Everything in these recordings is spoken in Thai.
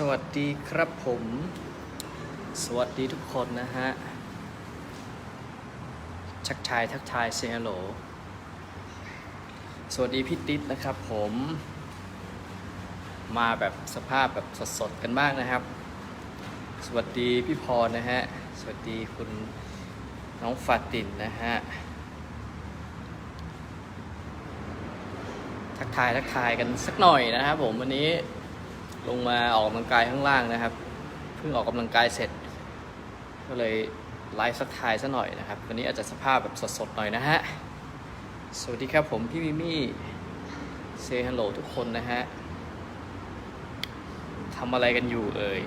สวัสดีครับผม สวัสดีทุกคนนะฮะ ชักทายทักทายเซฮัลโหล สวัสดีพี่ติ๊ดนะครับผม มาแบบสภาพแบบสดๆกันบ้างนะครับ สวัสดีพี่พรนะฮะ สวัสดีคุณน้องฟาตินนะฮะ ทักทายทักทายกันสักหน่อยนะครับผมวันนี้ ลงมาออกกำลังกายข้างล่างนะครับ เพิ่งออกกำลังกายเสร็จ ก็เลยไลฟ์สักทายซะหน่อยนะครับ วันนี้อาจจะสภาพแบบสดๆหน่อยนะฮะ สวัสดีครับผมพี่มิมี่เซฮัลโหลทุกคนนะฮะทำอะไรกันอยู่เอ่ย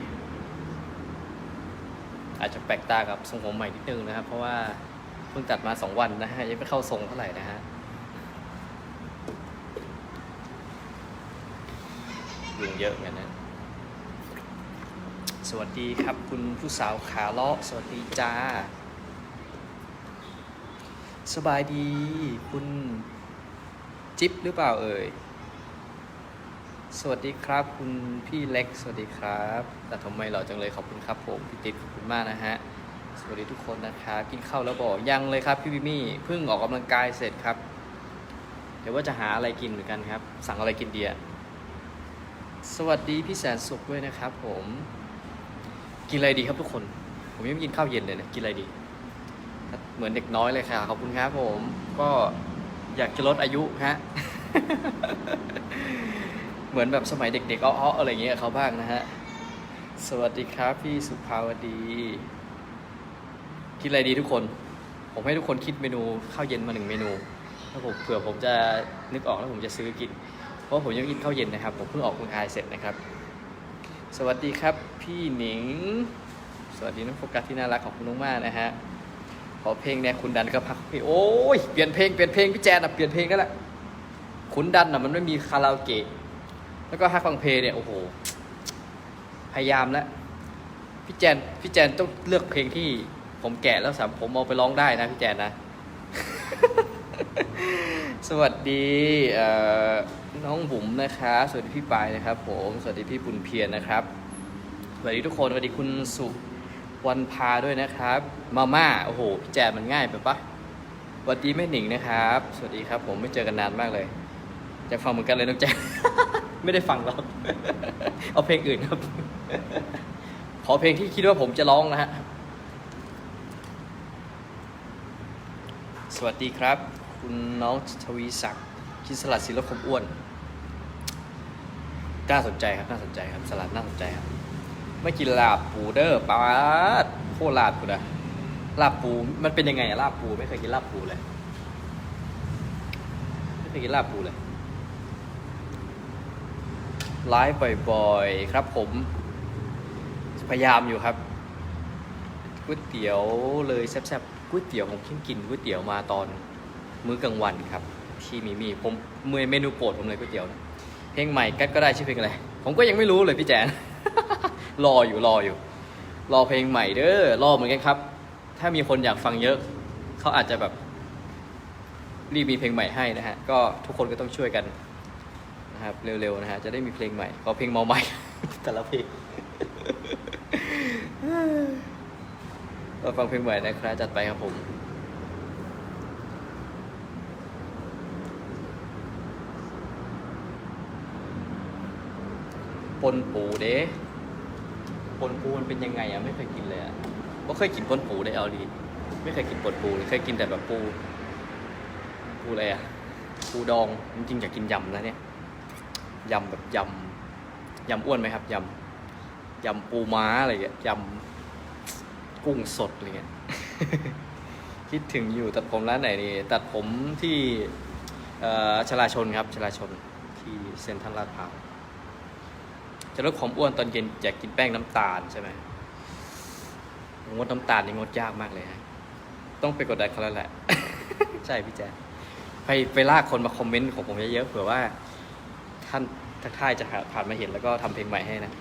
อาจจะแปลกตากับทรงผมใหม่นิดนึงนะครับ เพราะว่าเพิ่งตัดมา2วันนะฮะยังไม่เข้าทรงเท่าไหร่นะฮะยุงเยอะเหมือนกันนะ สวัสดีครับคุณผู้สาวขาเลาะ สวัสดีจ้า สบายดีคุณจิ๊บหรือเปล่าเอ่ย สวัสดีครับ คุณพี่เล็ก สวัสดีครับ แต่ทำไมหล่อจังเลยขอบคุณครับผมพี่ติ๊ดขอบคุณมากนะฮะ สวัสดีทุกคนนะครับกินข้าวแล้วบอกยังเลยครับพี่วิมี่เพิ่งออกกำลังกายเสร็จครับ เดี๋ยวว่าจะหาอะไรกินเหมือนกันครับ สั่งอะไรกินเดีอะสวัสดีพี่แสนสุขด้วยนะครับผม กินอะไรดีครับทุกคน ผมยังไม่กินข้าวเย็นเลยนะกินอะไรดี เหมือนเด็กน้อยเลยค่ะขอบคุณครับผม ก็อยากจะลดอายุฮะ เหมือนแบบสมัยเด็กๆอ้อๆอะไรอย่างเงี้ยเขาบ้างนะฮะ สวัสดีครับพี่สุภาวดี กินอะไรดีทุกคน ผมให้ทุกคนคิดเมนูข้าวเย็นมาหนึ่งเมนูถ้าผมเผื่อผมจะนึกออกแล้วผมจะซื้อกิน เพราะผมยังกินข้าวเย็นนะครับ ผมเพิ่งออกกำลังกายเสร็จนะครับ สวัสดีครับพี่หนิง สวัสดีน้องโฟกัสที่น่ารักของคุณนุ้งมากนะฮะ ขอเพลงเนี่ยคุณดันก็พักเพลงโอ้ยเปลี่ยนเพลงเปลี่ยนเพลงพี่แจนอะเปลี่ยนเพลงนั่นแหละคุณดันอะมันไม่มีคาราโอเกะ แล้วก็ฮักฟังเพลงเนี่ยโอ้โห พยายามแล้ว พี่แจนพี่แจนต้องเลือกเพลงที่ผมแกะแล้วสามผมเอาไปร้องได้นะพี่แจนนะ สวัสดีเอ่อ น้องบุ๋มนะคะสวัสดีพี่ปายนะครับ ผมสวัสดีพี่ปุณเพียรนะครับสวัสดีทุกคนสวัสดีคุณสุวันพาด้วยนะครับ มาม่าโอ้โหพี่แจมันง่ายไปปะสวัสดีแม่หนิงนะครับ สวัสดีครับผมไม่เจอกันนานมากเลยจะฟังเหมือนกันเลยน้องแจไม่ได้ฟังหรอกเอาเพลงอื่นครับ ขอเพลงที่คิดว่าผมจะร้องนะฮะสวัสดีครับ คุณน้องทวีศักดิ์คิสลัดสีลดคมอ้วน น่าสนใจครับน่าสนใจครับสลัดน่าสนใจครับไม่กินลาบปูเด้อปาดโคตรลาบกูนะลาบปูมันเป็นยังไงอะลาบปูไม่เคยกินลาบปูเลยไม่เคยกินลาบปูเลยไลฟ์บ่อยๆครับผม พยายามอยู่ครับก๋วยเตี๋ยวเลยแซ่บๆก๋วยเตี๋ยวผมเพิ่งกินก๋วยเตี๋ยวมาตอนมื้อกลางวันครับ ที่มีมีผมเมเมนูโปรดผมเลยก๋วยเตี๋ยวนะ ลงใหม่กัดก็ได้ชื่อเพลงอะไร ผมก็ยังไม่รู้เลยพี่แจน รออยู่รออยู่ รอเพลงใหม่เด้อรอเหมือนกันครับ ถ้ามีคนอยากฟังเยอะ เขาอาจจะแบบ รีบมีเพลงใหม่ให้นะฮะ ก็ทุกคนก็ต้องช่วยกันนะครับเร็วๆนะฮะจะได้มีเพลงใหม่ขอเพลงเมาใหม่ แต่ละเพลงเราฟังเพลงใหม่นะครับจัดไปครับผม ปนปูเด้ปนปูมันเป็นยังไงอะไม่เคยกินเลยอะก็เคยกินปนปูได้เอาดีไม่เคยกินปนปูเลยเคยกินแต่แบบปู ปูอะไรอะปูดองจริงๆอยากกินยำนะเนี่ยยำแบบยำยำอ้วนไหมครับยำยำปูม้าอะไรอย่างเงี้ยยำกุ้งสดอะไรเงี้ยคิดถึงอยู่ตัดผมร้านไหนดีตัดผมที่เอ่อชลาชนครับชลาชนที่เซ็นทรัลลาดพร้าว จะลดความอ้วนตอนเย็นอยากกินแป้งน้ำตาลใช่ไหมงดน้ำตาลนี่งดยากมากเลยฮะ ต้องไปกดดันเขาแล้วแหละ ใช่พี่แจ๊ไปไปลากคนมาคอมเมนต์ของผมเยอะๆเผื่อว่า ท่านทักทายจะผ่านมาเห็นแล้วก็ทำเพลงใหม่ให้นะ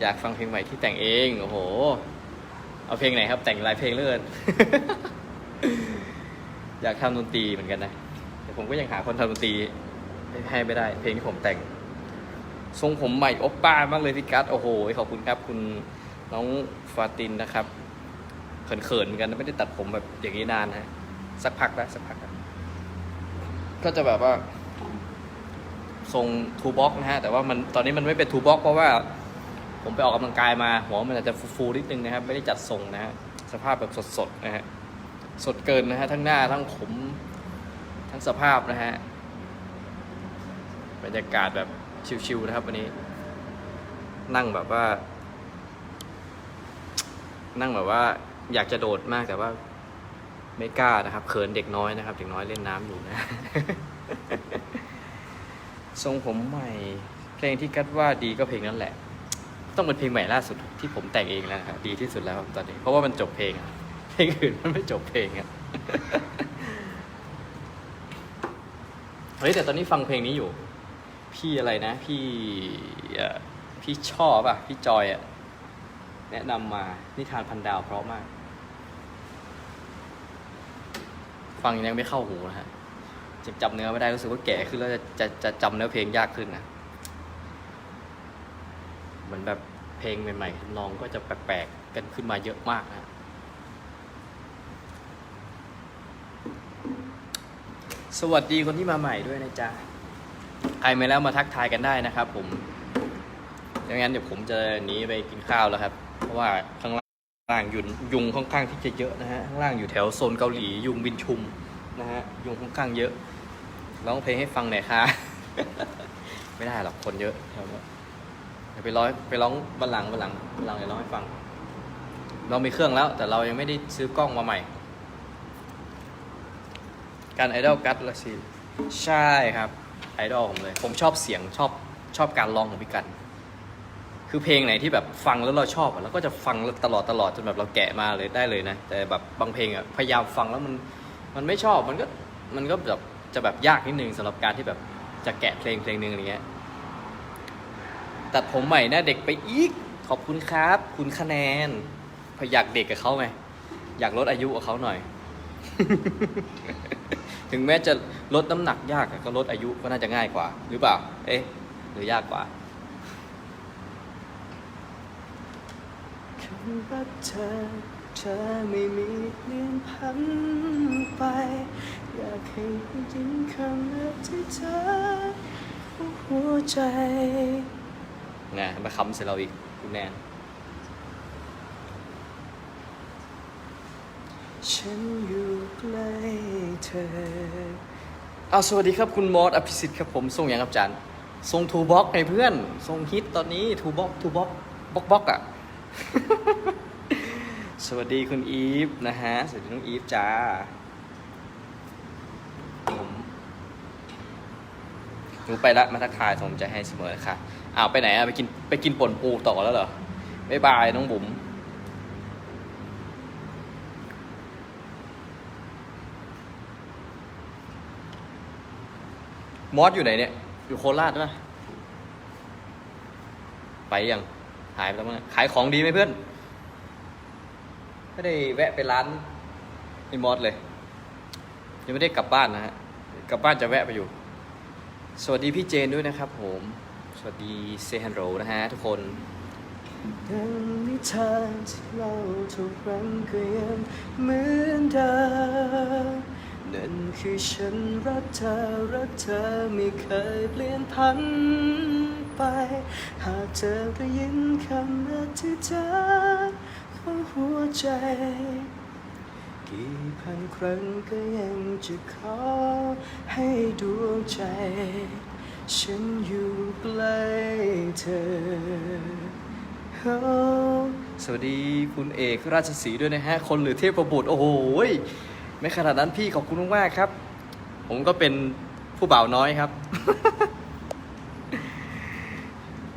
อยากฟังเพลงใหม่ที่แต่งเอง โอ้โห เอาเพลงไหนครับ แต่งหลายเพลงเลยอยากทำดนตรีเหมือนกันนะ แต่ผมก็ยังหาคนทำดนตรีให้ไม่ได้ เพลงที่ผมแต่ง ทรงผมใหม่โอปป้ามากเลยพี่กัสโอ้โห ขอบคุณครับ คุณน้องฟาตินนะครับ เขินๆเหมือนกันไม่ได้ตัดผมแบบอย่างนี้นานฮะสักพักแล้วสักพักแล้วก็จะแบบว่า ทรงทูบ็อกนะฮะ แต่ว่ามันตอนนี้มันไม่เป็นทูบ็อกเพราะว่า ผมไปออกกำลังกายมา หัวมันอาจจะฟูๆนิดนึงนะครับ ไม่ได้จัดทรงนะฮะสภาพแบบสดๆนะฮะสดเกินนะฮะทั้งหน้าทั้งผมทั้งสภาพนะฮะบรรยากาศแบบ ชิวๆนะครับ วันนี้ นั่งแบบว่า นั่งแบบว่า อยากจะโดดมากแต่ว่า ไม่กล้านะครับเขินเด็กน้อยนะครับ เด็กน้อยเล่นน้ำอยู่นะ ทรงผมใหม่ เพลงที่กัดว่าดีก็เพลงนั้นแหละ ต้องเป็นเพลงใหม่ล่าสุดที่ผมแต่งเองแล้วครับดีที่สุดแล้วครับตอนนี้ เพราะว่ามันจบเพลงอะเพลงอื่นมันไม่จบเพลงอะเฮ้ยแต่ตอนนี้ฟังเพลงนี้อยู่ พี่อะไรนะ พี่พี่ชอบอะ พี่จอยอะ แนะนำมานิทานพันดาวเพราะมาก ฟังยังไม่เข้าหูนะฮะจะจำเนื้อไม่ได้รู้สึกว่าแก่ขึ้นแล้วจะจะจะจำเนื้อเพลงยากขึ้นนะเหมือนแบบเพลงใหม่ๆทำนองก็จะแปลกๆกันขึ้นมาเยอะมากนะสวัสดีคนที่มาใหม่ด้วยนะจ๊ะ ใครมาแล้วมาทักทายกันได้นะครับ ผมดังนั้นเดี๋ยวผมจะหนีไปกินข้าวแล้วครับ เพราะว่าข้างล่างยุงยุงค่อนข้างที่จะเยอะนะฮะข้างล่างอยู่แถวโซนเกาหลียุงบินชุมนะฮะยุงค่อนข้างเยอะร้องเพลงให้ฟังหน่อยค่ะไม่ได้หรอกคนเยอะแถวนี้เดี๋ยวไปร้องไปร้องบันหลังบันหลังบันหลังเดี๋ยวร้องให้ฟัง เรามีเครื่องแล้ว แต่เรายังไม่ได้ซื้อกล้องมาใหม่ การไอดอลกัตละสิใช่ครับ ไอดอลผมเลย ผมชอบเสียงชอบชอบการร้องของพี่กัน คือเพลงไหนที่แบบฟังแล้วเราชอบอะเราก็จะฟังตลอดตลอดจนแบบเราแกะมาเลยได้เลยนะ แต่แบบบางเพลงอะพยายามฟังแล้วมันมันไม่ชอบมันก็มันก็แบบจะแบบยากนิดนึงสำหรับการที่แบบจะแกะเพลงเพลงหนึ่งอะไรเงี้ยตัดผมใหม่หน้าเด็กไปอีกขอบคุณครับ คุณคะแนนพอยากเด็กกับเขาไงอยากลดอายุกับเขาหน่อย ถึงแม้จะลดน้ำหนักยากอะก็ลดอายุก็น่าจะง่ายกว่า หรือเปล่า เอ๊ะหรือยากกว่าคำว่าเธอเธอไม่มีเปลี่ยนพันไป อยากให้ได้ยินคำนั้นที่เธอของหัวใจไงมาคำใส่เราอีกคุณแนน ฉันอยู่ใกล้เธอเอาสวัสดีครับคุณมอสอภิสิทธิ์ครับผมส่งอย่างครับอาจารย์ส่งทูบ็อกให้เพื่อนส่งฮิตตอนนี้ทูบ็อกทูบ็อกบ็อกบ็อกอะ สวัสดีคุณอีฟนะฮะ สวัสดีน้องอีฟจ้าผมหนูไปละมาทักทายผมจะให้เสมอค่ะอ้าวไปไหนอะไปกินไปกินป่นปูต่อแล้วเหรอบ๊ายบายน้องบุ๋ม มอสอยู่ไหนเนี่ย อยู่โคราชป่ะไปยังหายไปแล้วมั้งขายของดีไหมเพื่อน ไม่ได้แวะไปร้านไอ้มอสเลย ยังไม่ได้กลับบ้านนะฮะ กลับบ้านจะแวะไปอยู่ สวัสดีพี่เจนด้วยนะครับผม สวัสดีเซฮันโรนะฮะทุกคนดังนิทานที่เล่าทุกครั้งก็ยังเหมือนเดิม นั่นคือฉันรักเธอรักเธอไม่เคยเปลี่ยนพันไป หากเธอได้ยินคำอธิษฐานของหัวใจ กี่พันครั้งก็ยังจะขอให้ดวงใจ ฉันอยู่ใกล้เธอ สวัสดีคุณเอกราชสีด้วยนะฮะ คนหรือเทพบุตรโอ้โหย ไม่ขนาดนั้นพี่ขอบคุณมากๆครับ ผมก็เป็นผู้บ่าวน้อยครับ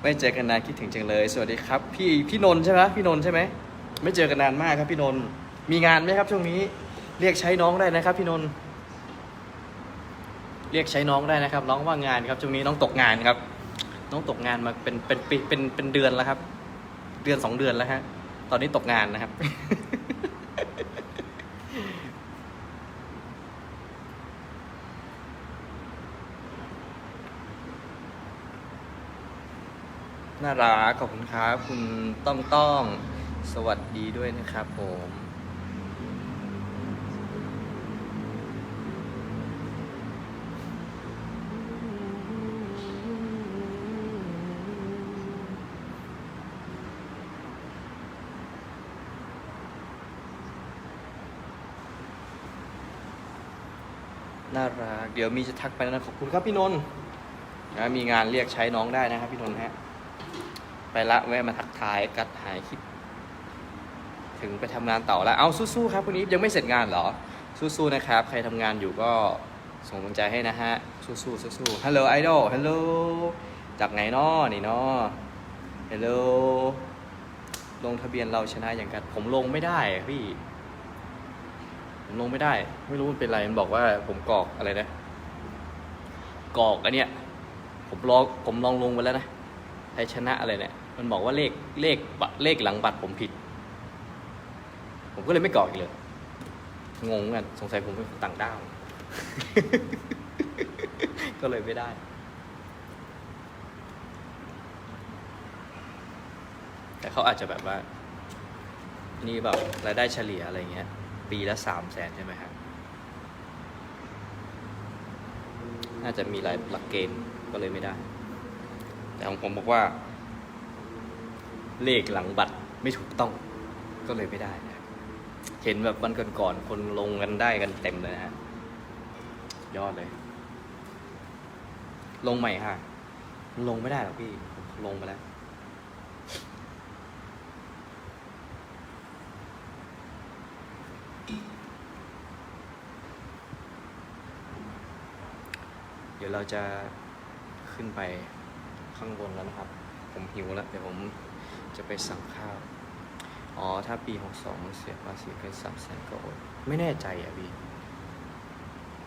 ไม่เจอกันนานคิดถึงจังเลย สวัสดีครับ พี่พี่นนท์ใช่ไหมพี่นนท์ใช่ไหมไม่เจอกันนานมากครับ พี่นนท์มีงานไหมครับ ช่วงนี้ เรียกใช้น้องได้นะครับ พี่นนท์เรียกใช้น้องได้นะครับ น้องว่างงานครับช่วงนี้น้องตกงานครับ น้องตกงานมาเป็นเป็นปีเป็นเป็นเดือนแล้วครับ เดือนสองเดือนแล้วฮะตอนนี้ตกงานนะครับารักขอบคุณครับ คุณต้องต้องสวัสดีด้วยนะครับผมน่ารัก เดี๋ยวมีจะทักไปนะขอบคุณครับพี่นนท์นะมีงานเรียกใช้น้องได้นะครับพี่นนท์ฮะ ไปละแวะมาทักทายกัดหายคิด ถึงไปทำงานต่อแล้วเอาสู้ๆครับวันนี้ยังไม่เสร็จงานเหรอ สู้ๆนะครับ ใครทำงานอยู่ก็ส่งกำลังใจให้นะฮะ สู้ๆสู้ๆฮัลโหลไอดอลฮัลโหลจากไหนนอนี่นอฮัลโหลลงทะเบียนเราชนะอย่างกัน ผมลงไม่ได้พี่ ผมลงไม่ได้ ไม่รู้มันเป็นไรมันบอกว่าผมกรอกอะไรนะกรอกอันเนี้ยผมลองผมลองลงไปแล้วนะไทยชนะอะไรเนี่ย มันบอกว่าเลขเลขบัตรเลขหลังบัตรผมผิด ผมก็เลยไม่กรอกอีกเลย งงเหมือนกันสงสัยผมเป็นคนต่างด้าว ก็เลยไม่ได้แต่เขาอาจจะแบบว่า นี่แบบรายได้เฉลี่ยอะไรเงี้ย ปีละสามแสนใช่ไหมครับ น่าจะมีหลายหลักเกณฑ์ก็เลยไม่ได้ แต่ของผมบอกว่า เลขหลังบัตรไม่ถูกต้องก็เลยไม่ได้นะเห็นแบบวันก่อนๆคนลงกันได้กันเต็มเลยนะฮะยอดเลย ลงใหม่ค่ะลงไม่ได้หรอกพี่ลงไปแล้วเดี๋ยวเราจะขึ้นไปข้างบนแล้วนะครับ ผมหิวแล้ว เดี๋ยวผม จะไปสั่งข้าว อ๋อ ถ้าปี62เสียภาษีเกินสามแสนก็อนไม่แน่ใจอะพี่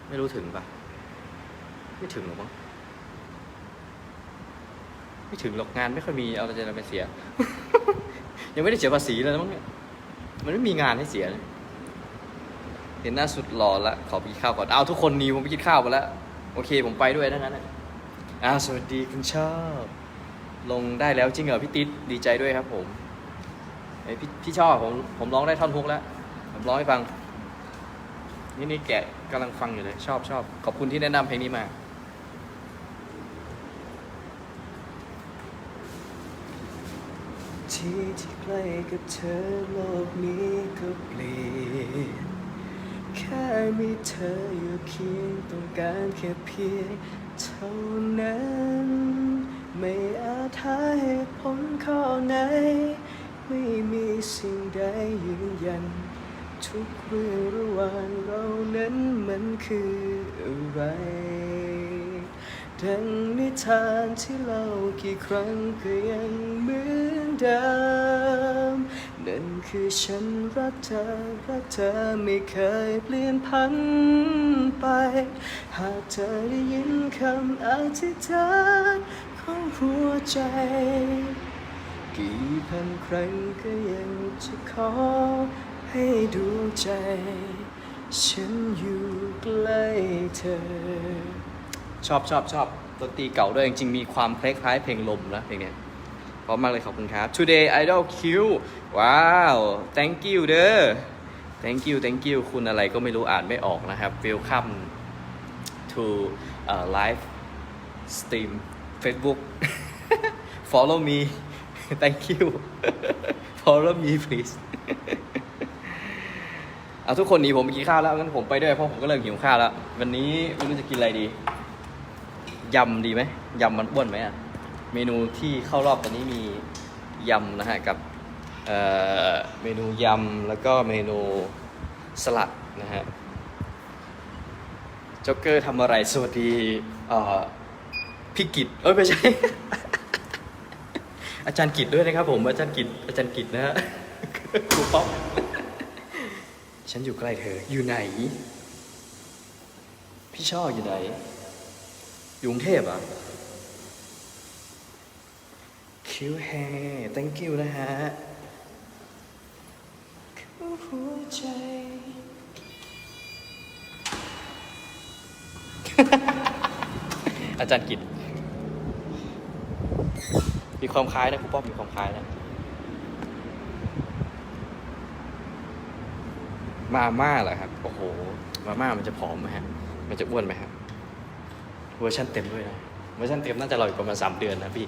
ไม่รู้ถึงปะไม่ถึงหรอกมั้ง ไม่ถึงหรอกงานไม่ค่อยมีเอาอะไรจะไปเสีย ยังไม่ได้เสียภาษีเลยนะมั้งเนี่ย มันไม่มีงานให้เสียเลยเห็นหน้าสุดหล่อละขอไปกินข้าวก่อน เอาทุกคนหนีผมไปกินข้าวไปแล้ว โอเค ผมไปด้วยทั้งนั้นน่ะอ้าวสวัสดีคุณชอบ ลงได้แล้วจริงเหรอพี่ติ๊ดดีใจด้วยครับผมไอพี่พี่ชอบผมผมร้องได้ท่อนฮุกแล้วผมร้องให้ฟัง นี่นี่แกะกำลังฟังอยู่เลย ชอบชอบขอบคุณที่แนะนำเพลงนี้มา ที่ที่ใกล้กับเธอโลกนี้ก็เปลี่ยนแค่มีเธออยู่เคียงต้องการแค่เพียงเท่านั้น ไม่อาจหาเหตุผลข้อไหน ไม่มีสิ่งใดยืนยัน ทุกเรื่องระหว่างเรานั้นมันคืออะไร ดังนิทานที่เล่ากี่ครั้งก็ยังเหมือนเดิม นั่นคือฉันรักเธอ รักเธอไม่เคยเปลี่ยนพันไป หากเธอได้ยินคำอธิษฐาน ของหัวใจ กี่พันครั้งก็ยังจะขอให้ดูใจ ฉันอยู่ใกล้เธอ ชอบชอบชอบดนตรีเก่าด้วยจริงๆมีความคล้ายๆเพลงลมนะเพลงเนี้ยเพราะมากเลยขอบคุณครับ Today Idol Q ว้าว thank you เด้อ thank you thank you คุณอะไรก็ไม่รู้อ่านไม่ออกนะครับ welcome to uh, live stream Facebook follow me thank you follow me please เอาทุกคนหนีผมไปกินข้าวแล้วงั้นผมไปด้วยเพราะผมก็เริ่มหิวข้าวแล้ว วันนี้ไม่รู้จะกินอะไรดียำดีไหมยำมันอ้วนไหมอะเมนูที่เข้ารอบตอนนี้มียำนะฮะกับเเมนูยำแล้วก็เมนูสลัดนะฮะจ็อกเกอร์ทำอะไรสวัสดีเอ่อ พี่กิตเอ้ยไม่ใช่ อาจารย์กิตด้วยนะครับ ผมอาจารย์กิตอาจารย์กิตนะฮะครูป๊อปฉันอยู่ใกล้เธอ อยู่ไหน พี่ช่ออยู่ไหนอยู่กรุงเทพอะคิวแฮ thank you นะฮะหัวใจอาจารย์กิจ มีความคล้ายนะครูป้อมมีความคล้ายนะ มาม่าเหรอครับ โอ้โห มาม่ามันจะผอมไหมฮะ มันจะอ้วนไหมครับเวอร์ชันเต็มด้วยนะ เวอร์ชันเต็มน่าจะรออีกประมาณสามเดือนนะพี่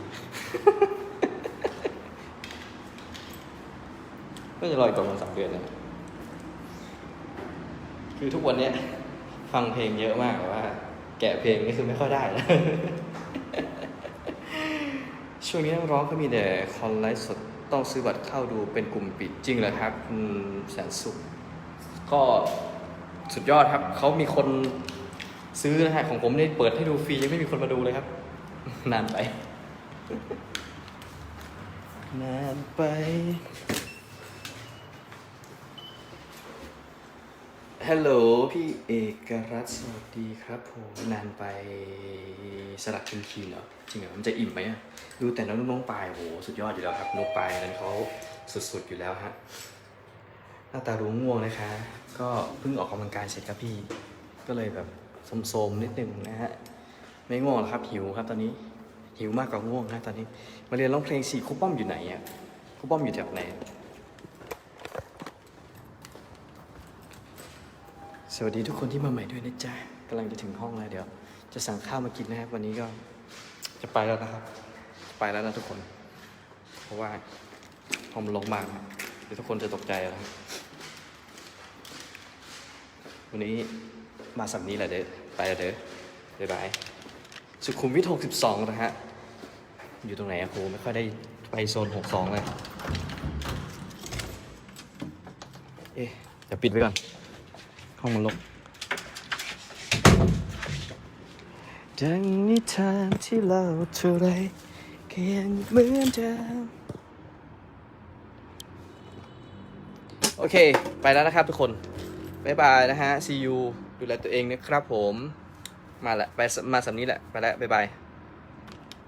น่าจะรออีกประมาณสามเดือนนะคือทุกวันเนี้ยฟังเพลงเยอะมากแต่ว่า แกะเพลงนี่คือไม่ค่อยได้แล้ว ช่วงนี้นักร้องก็มีแต่คอนไลฟ์สดต้องซื้อบัตรเข้าดูเป็นกลุ่มปิดจริงเหรอครับคุณแสนสุข ก็สุดยอดครับเขามีคนซื้อนะฮะของผมนี่เปิดให้ดูฟรียังไม่มีคนมาดูเลยครับ นานไป นานไป ฮัลโหลพี่เอกรัตสวัสดีครับผมนานไปสลักคินคีเหรอจริงเหรอมันจะอิ่มไหมอะดูแต่น้องน้องปลายโหสุดยอดอยู่แล้วครับน้องปลายนั้นเขาสุดๆอยู่แล้วฮะหน้าตารู้ง่วงนะคะ ก็เพิ่งออกกำลังกายเสร็จครับพี่ ก็เลยแบบโสมๆนิดนึงนะฮะไม่ง่วงหรอกครับหิวครับตอนนี้หิวมากกว่าง่วงนะตอนนี้ มาเรียนร้องเพลงสี่ครูป้อมอยู่ไหนอะครูป้อมอยู่แถวไหน สวัสดีทุกคนที่มาใหม่ด้วยนะจ๊ะกำลังจะถึงห้องแล้วเดี๋ยว จะสั่งข้าวมากินนะครับวันนี้ก็จะไปแล้วนะครับ ไปแล้วนะทุกคน เพราะว่าพอมันลงมากนะเดี๋ยวทุกคนจะตกใจแล้วครับวันนี้มาสับนี้แหละเด้อไปแล้วเด้อบ๊ายบายสุขุมวิท62 นะฮะ อยู่ตรงไหนอะครูไม่ค่อยได้ไปโซน 62 เลย เอ๊ะเดี๋ยวปิดไว้ก่อน ห้องมันลกดังนิทานที่เล่าเท่าไรก็ยังเหมือนเดิมโอเค ไปแล้วนะครับทุกคน บ๊ายบายนะฮะ see you ดูแลตัวเองนะครับผม มาละ ไปมาสำนี้แหละ ไปแล้ว บ๊ายบาย